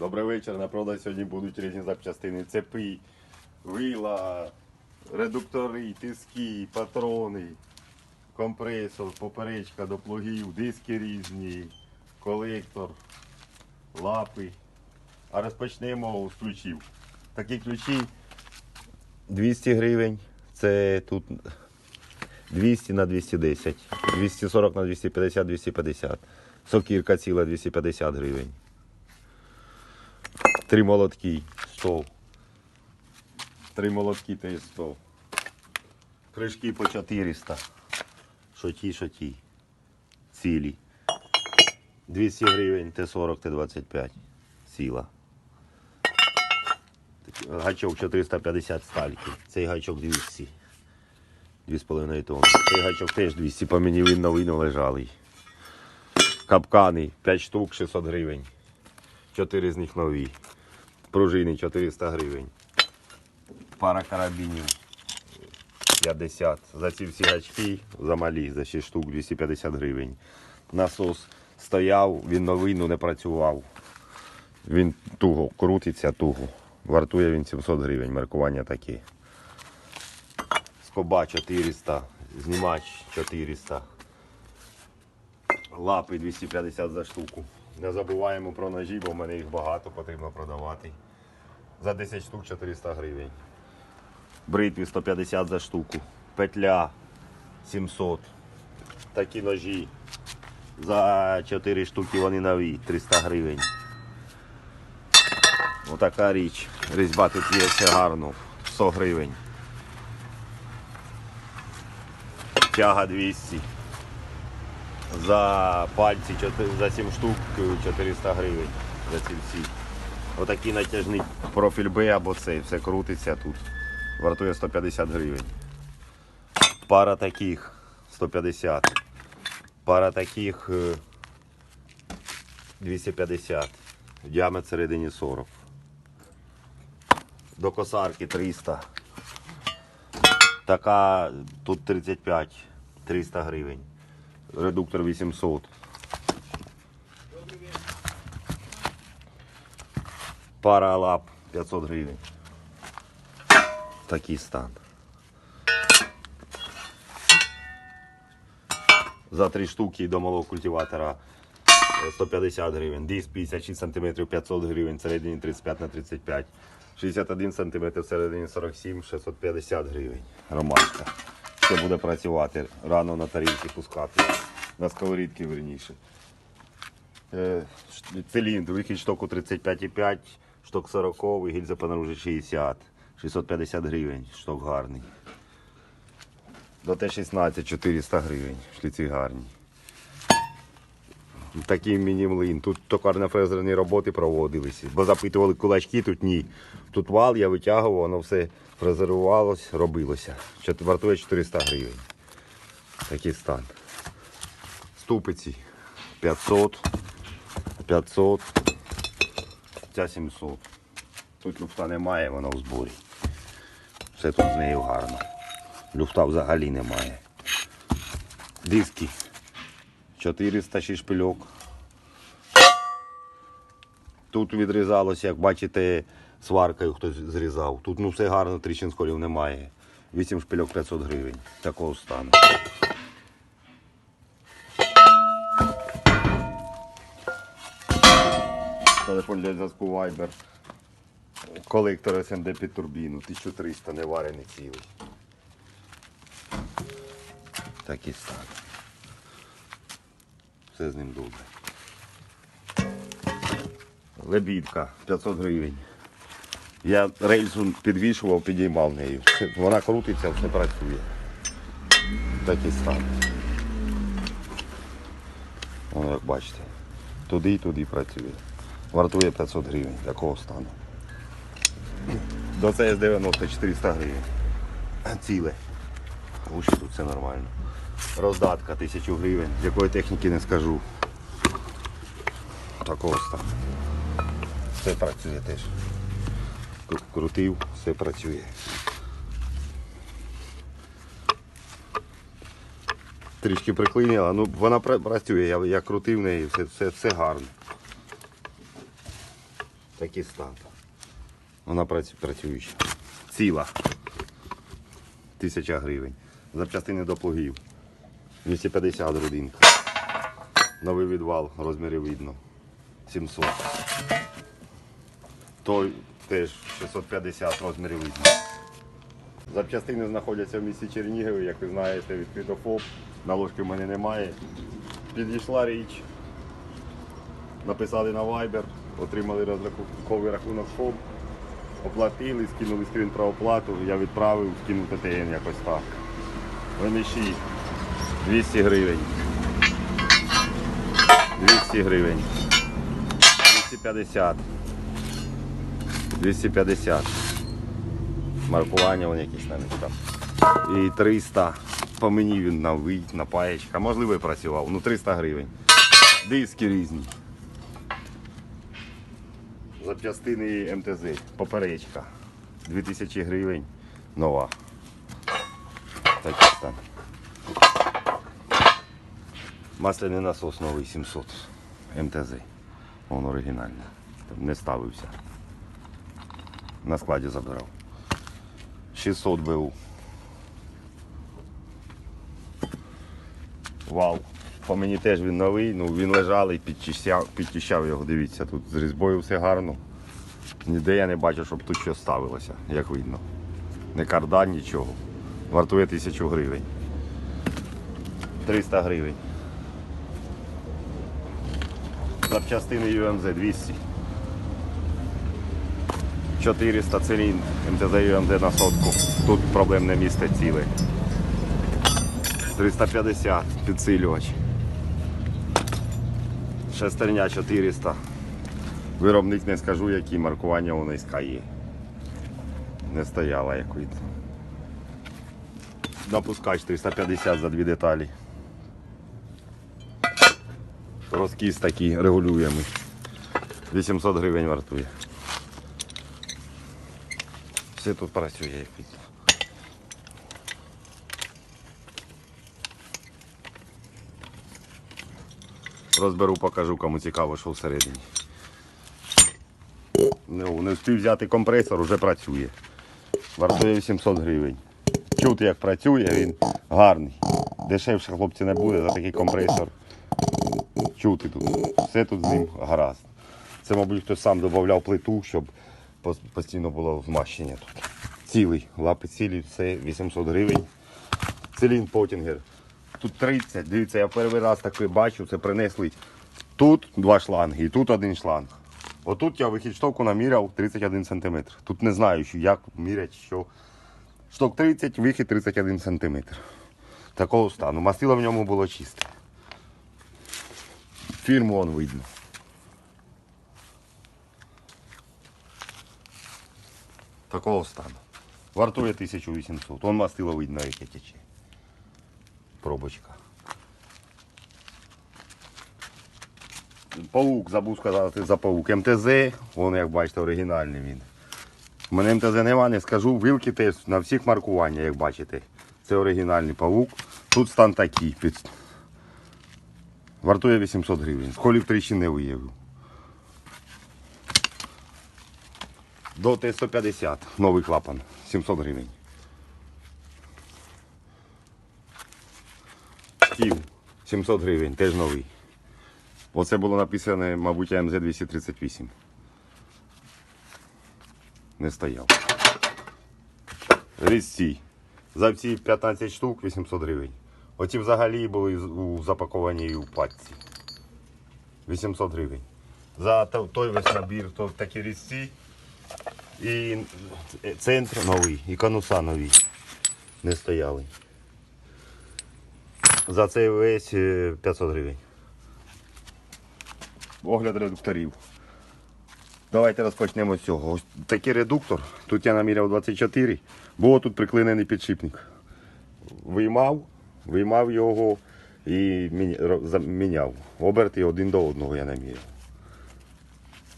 Добрий вечір. На продаж сьогодні будуть різні запчастини. Цепи, вила, редуктори, тиски, патрони, компресор, поперечка до плугів, диски різні, колектор, лапи. А розпочнемо з ключів. Такі ключі 200 гривень. Це тут 200 на 210, 240 на 250, 250. Сокірка ціла 250 гривень. Три молотки 100. Три молотки теж 100. Кришки по 400. Що ті, що ті. Цілі. 200 гривень, Т40, Т25. Ціла. Гачок 450 стальки. Цей гачок 200. 2,5 тонни. Цей гачок теж 200, по мені він новий лежалий. Капкани 5 штук 600 гривень. 4 з них нові. Пружини 400 гривень. Пара карабінів 50. За ці всі гачки замалі, за 6 штук 250 гривень. Насос стояв, він новий, ну не працював. Він туго крутиться, туго. Вартує він 700 гривень, маркування таке. Скоба 400, знімач 400. Лапи 250 за штуку. Не забуваємо про ножі, бо в мене їх багато, потрібно продавати. За 10 штук 400 гривень. Бритві 150 за штуку. Петля 700. Такі ножі. За 4 штуки вони нові, 300 гривень. Отака річ. Різьба тут є все гарно. 100 гривень. Тяга 200. За пальці за 7 штук 400 гривень. За ці всі. Отакий натяжний профіль Б або цей. Все крутиться тут. Вартує 150 гривень. Пара таких 150. Пара таких е, 250. Діаметр середині 40. До косарки 300. Така тут 35, 300 гривень. Редуктор 800. Пара лап 500 гривень. Такий стан. За три штуки до малого культиватора е, 150 гривень. Диск 56 см 500 гривень, середині 35 на 35. 61 см, середині 47, 650 гривень. Ромашка. Все буде працювати. Рано на тарілці пускати. На сковорідки верніше. Е, Циліндр, вихід штоку 35,5, шток 40, гільза по наружі 60. 650 гривень, шток гарний. До Т-16 400 гривень, шліці гарні. Такий міні-млин. Тут токарно-фрезерні роботи проводилися, бо запитували кулачки, тут ні. Тут вал я витягував, воно все фрезерувалось, робилося. Вартує 400 гривень. Такий стан. Ступиці 500, 500, ця 700. Тут люфта немає, вона в зборі. Все тут з нею гарно. Люфта взагалі немає. Диски 406 шпильок. Тут відрізалося, як бачите, сваркою хтось зрізав. Тут ну все гарно, тріщин сколів немає. 8 шпильок 500 гривень. Такого стану. Телефон для зв'язку Viber. Колектор СМД під турбіну. 1300 не варений цілий. Такий стан. Все з ним добре. Лебідка 500 гривень. Я рельсу підвішував, підіймав нею. Вона крутиться, все працює. Такий стан. Воно як бачите. Туди і туди працює. Вартує 500 гривень такого стану. До cs 90 400 гривень. Ціле. Лучше тут все нормально. Роздатка 1000 гривень. Якої техніки не скажу. Такого стану. Все працює теж. Крутив, все працює. Трішки приклиніла, ну вона працює, я, я крутив неї, все, все, все гарно. Такий стан. Вона працю- працююча. Ціла. Тисяча гривень. Запчастини до плугів. 250 грудинка. Новий відвал, розміри видно. 700. Той теж 650 розмірів видно. Запчастини знаходяться в місті Чернігові, як ви знаєте, відкрито ФОП. Наложки в мене немає. Підійшла річ. Написали на Viber, отримали розрахунковий рахунок ФОП, оплатили, скинули скрін про оплату, я відправив, скинув ТТН якось так. Виміші 200 гривень. 200 гривень. 250. 250. Маркування вони якісь на них там. І 300. По мені він на вид, на паєчка. Можливо, і працював. Ну 300 гривень. Диски різні. Запчастини МТЗ. Поперечка. 2000 гривень. Нова. Такий стан. Масляний насос новий 700 МТЗ. Він оригінальний. Не ставився. На складі забирав. 600 БУ. Вау. По мені теж він новий, ну він лежалий, підчищав, підчищав його, дивіться, тут з різьбою все гарно. Ніде я не бачу, щоб тут щось ставилося, як видно. Не кардан, нічого. Вартує тисячу гривень. 300 гривень. Запчастини UMZ 200. 400 циліндр, МТЗ UMZ на сотку. Тут проблемне місце ціле. 350 підсилювач. Шестерня 400. Виробник не скажу, які маркування у низька є. Не стояла як видно. Напускач 350 за дві деталі. Розкіс такий регулюємий. 800 гривень вартує. Все тут працює, як видно. Розберу, покажу, кому цікаво, що всередині. Ну, не встиг взяти компресор, вже працює. Вартує 800 гривень. Чути, як працює, він гарний. Дешевше хлопці не буде за такий компресор. Чути тут. Все тут з ним гаразд. Це, мабуть, хтось сам додавав плиту, щоб постійно було змащення тут. Цілий, лапи цілі, все 800 гривень. Целін Потінгер. Тут 30. Дивіться, я перший раз таке бачу, це принесли. Тут два шланги і тут один шланг. Отут я вихід штовку наміряв 31 см. Тут не знаю, як мірять, що. Шток 30, вихід 31 см. Такого стану. Мастило в ньому було чисте. Фірму вон видно. Такого стану. Вартує 1800. Вон мастило видно, яке тече. Пробочка. Паук, забув сказати за паук. МТЗ, вон як бачите, оригінальний він. У мене МТЗ нема, не скажу. Вилки теж на всіх маркуваннях, як бачите. Це оригінальний павук. Тут стан такий. Вартує 800 гривень. Сколів тричі не виявив. До Т-150. Новий клапан. 700 гривень. Ків 700 гривень, теж новий. Оце було написане, мабуть, АМЗ 238. Не стояв. Різці. За ці 15 штук 800 гривень. Оці взагалі були у запакованій у пачці. 800 гривень. За той весь набір, то такі різці. І центр новий, і конуса нові. Не стояли. За цей весь е, 500 гривень. Огляд редукторів. Давайте розпочнемо з цього. Ось такий редуктор. Тут я наміряв 24. Було тут приклинений підшипник. Виймав, виймав його і міня- ро- заміняв. Оберти один до одного я наміряв.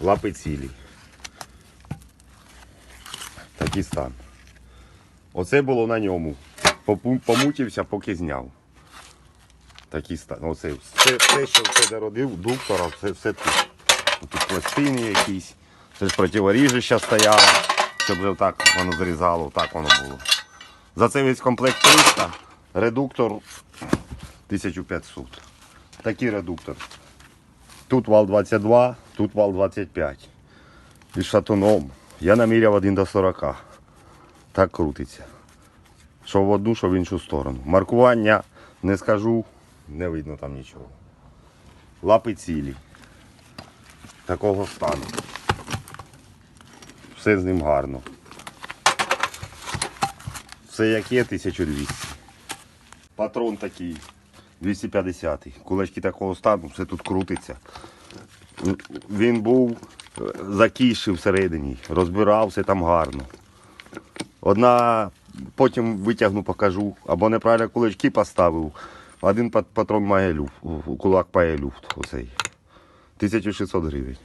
Лапи цілі. Такий стан. Оце було на ньому. Помутився, поки зняв. Такий стан. Оце все, все що все дородив, дуктора, все, все тут. Тут пластини якісь. Це ж противоріжище стояло, щоб так воно зрізало, так воно було. За цей весь комплект 300, редуктор 1500. Такий редуктор. Тут вал 22, тут вал 25. І шатуном. Я наміряв 1 до 40. Так крутиться. Що в одну, що в іншу сторону. Маркування не скажу, не видно там нічого. Лапи цілі. Такого стану. Все з ним гарно. Все як є 1200. Патрон такий 250-й. Кулачки такого стану, все тут крутиться. Він був закішив всередині, розбирав все там гарно. Одна, потім витягну, покажу, або неправильно кулачки поставив. Один патрон має люфт, кулак має люфт. Оцей. 1600 гривень.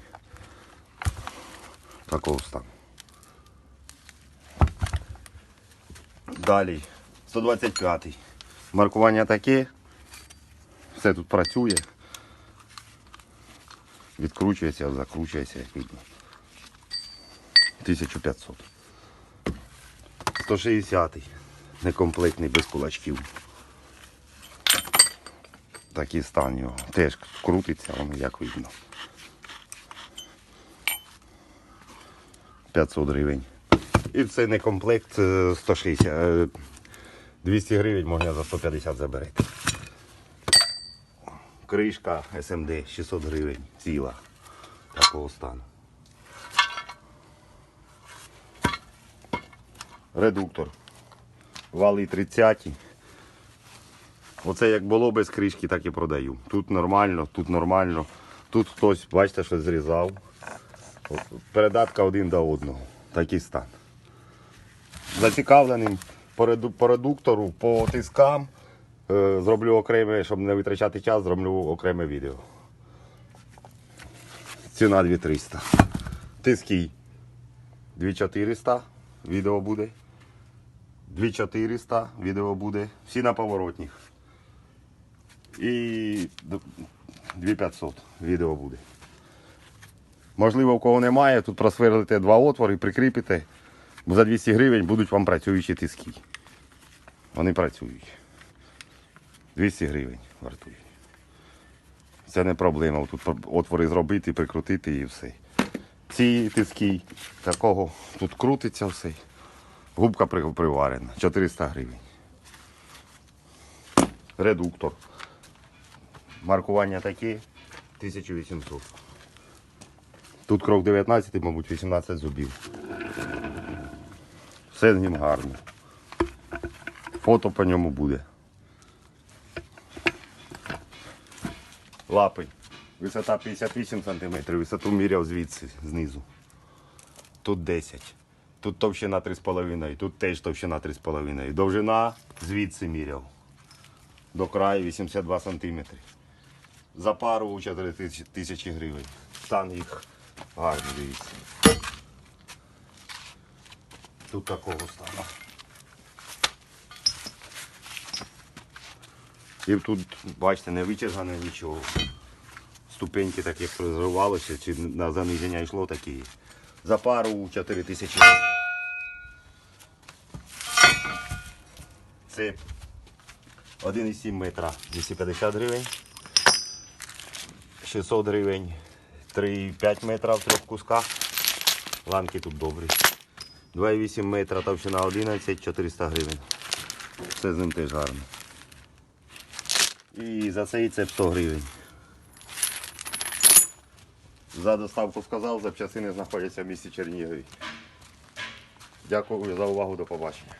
Такого стану. Далі. 125-й. Маркування таке. Все тут працює. Відкручується, закручується, як видно. 1500. 160-й. Некомплектний без кулачків. Такий стан його. Теж крутиться, воно як видно. 500 гривень. І це не комплект е, 160. Е, 200 гривень можна за 150 заберете. Кришка SMD 600 гривень ціла такого стану. Редуктор. Вали 30. Оце як було без кришки, так і продаю. Тут нормально, тут нормально. Тут хтось, бачите, що зрізав. Передатка один до одного. Такий стан. Зацікавленим по редуктору, по тискам. Е, Зроблю окреме, щоб не витрачати час, зроблю окреме відео. Ціна 2300. Тиски 2400, відео буде. 2400, відео буде. Всі на поворотних. І 2500 відео буде. Можливо, у кого немає, тут просверлите два отвори, прикріпите. Бо за 200 гривень будуть вам працюючі тиски. Вони працюють. 200 гривень вартують. Це не проблема. Тут отвори зробити, прикрутити і все. Ці тиски такого тут крутиться все. Губка приварена. 400 гривень. Редуктор. Маркування таке 1800. Тут крок 19, мабуть, 18 зубів. Все з ним гарно. Фото по ньому буде. Лапи. Висота 58 см, висоту міряв звідси, знизу. Тут 10. Тут товщина 3,5, тут теж товщина 3,5. Довжина звідси міряв. До краю 82 см. За пару 4 тисячі- тисячі гривень. Стан їх гарний, дивіться. Тут такого стану. І тут, бачите, не витягане нічого. Ступеньки так як зривалося, чи на заниження йшло такі. За пару 4 тисячі. Це 1,7 метра 250 гривень. 600 гривень. 3,5 метра в трьох кусках. Ланки тут добрі. 2,8 метра товщина 11, 400 гривень. Все з ним теж гарно. І за цей це 100 гривень. За доставку сказав, запчастини знаходяться в місті Чернігові. Дякую за увагу, до побачення.